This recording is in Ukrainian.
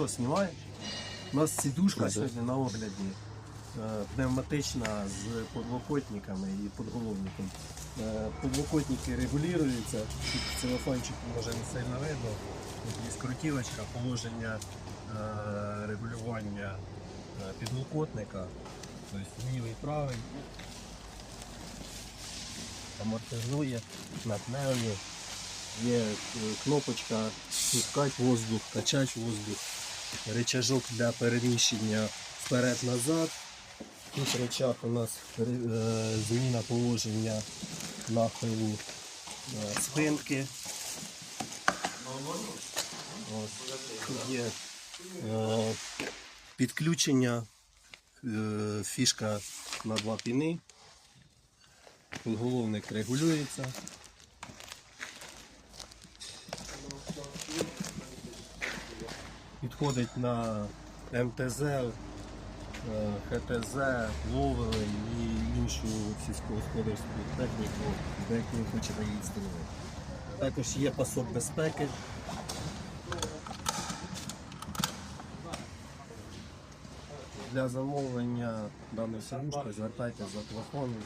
Що, знімає? У нас сідушка сьогодні на огляді. е, Пневматична з подлокотниками і подголовником. Е, Подлокотники регулюються, тут целофанчик може не сильно видно. Тут є крутілочка, положення е, регулювання підлокотника, тобто лівий, правий. Амортизує на пневмі. Є кнопочка пускати воздух, качати воздух, рычажок для переміщення вперед-назад. Тут рычаг у нас е, зміна положення нахилу е, спинки. Ось. Тут є е, підключення, фішка на два піни. Підголовник регулюється. Підходить на МТЗ, е, ХТЗ, ловили і іншу сільськогосподарську техніку, до якої хочете її встановити. Також є пасок безпеки. Для замовлення даної сидушки звертайтеся за телефоном